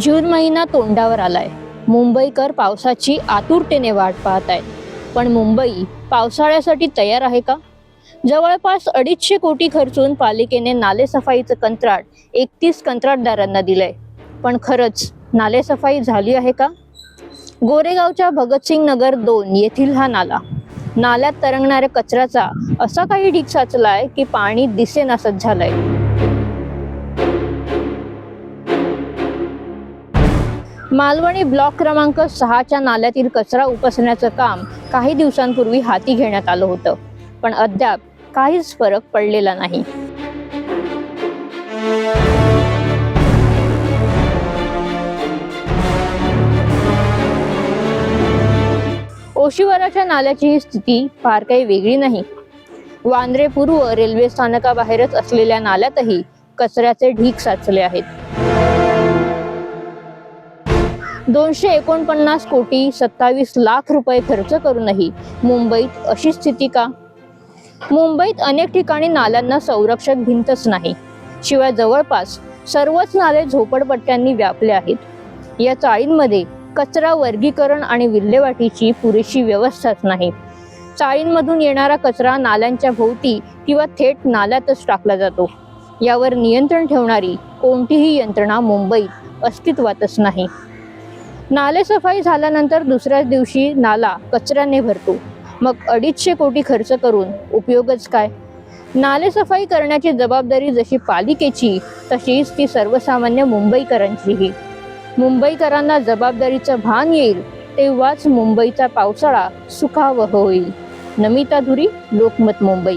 जून महिना तोंडावर आलाय. मुंबईकर पावसाची आतुरतेने वाट पाहत आहेत. पण मुंबई पावसाळ्यासाठी तयार आहे का? जवळपास अडीचशे कोटी खर्चून पालिकेने नालेसफाईचं कंत्राट एकतीस कंत्राटदारांना दिलंय. पण खरंच नालेसफाई झाली आहे का? गोरेगावच्या भगतसिंग नगर दोन येथील हा नाला. नाल्यात तरंगणाऱ्या कचऱ्याचा असा काही ढीक साचलाय की पाणी दिसेनासत झालंय. मालवणी ब्लॉक क्रमांक सहाच्या नाल्यातील कचरा उपसण्याचं काम काही दिवसांपूर्वी हाती घेण्यात आलं होतं. पण अद्याप काहीच फरक पडलेला नाही. ओशिवराच्या नाल्याची ही स्थिती फार काही वेगळी नाही. वांद्रे पूर्व रेल्वे स्थानकाबाहेरच असलेल्या नाल्यातही कचऱ्याचे ढीक साचले आहेत. दोनशे एकोणपन्नास कोटी सत्तावीस लाख रुपये खर्च करूनही मुंबईत अशी स्थिती का? मुंबईत अनेक ठिकाणी नाल्यांना संरक्षक भिंतच नाही. शिवाय जवळपास सर्वच नाले झोपडपट्ट्यांनी व्यापले आहेत. या चाळींमध्ये कचरा वर्गीकरण आणि विल्हेवाटीची पुरेशी व्यवस्थाच नाही. चाळींमधून येणारा कचरा नाल्यांच्या भोवती किंवा थेट नाल्यातच टाकला जातो. यावर नियंत्रण ठेवणारी कोणतीही यंत्रणा मुंबईत अस्तित्वातच नाही. नालेसफाई झाल्यानंतर दुसऱ्याच दिवशी नाला कचऱ्याने भरतो. मग अडीचशे कोटी खर्च करून उपयोगच काय? नालेसफाई करण्याची जबाबदारी जशी पालिकेची तशीच ती सर्वसामान्य मुंबईकरांचीही. मुंबईकरांना जबाबदारीचं भान येईल तेव्हाच मुंबईचा पावसाळा सुखावह होईल. नमिता धुरी लोकमत मुंबई.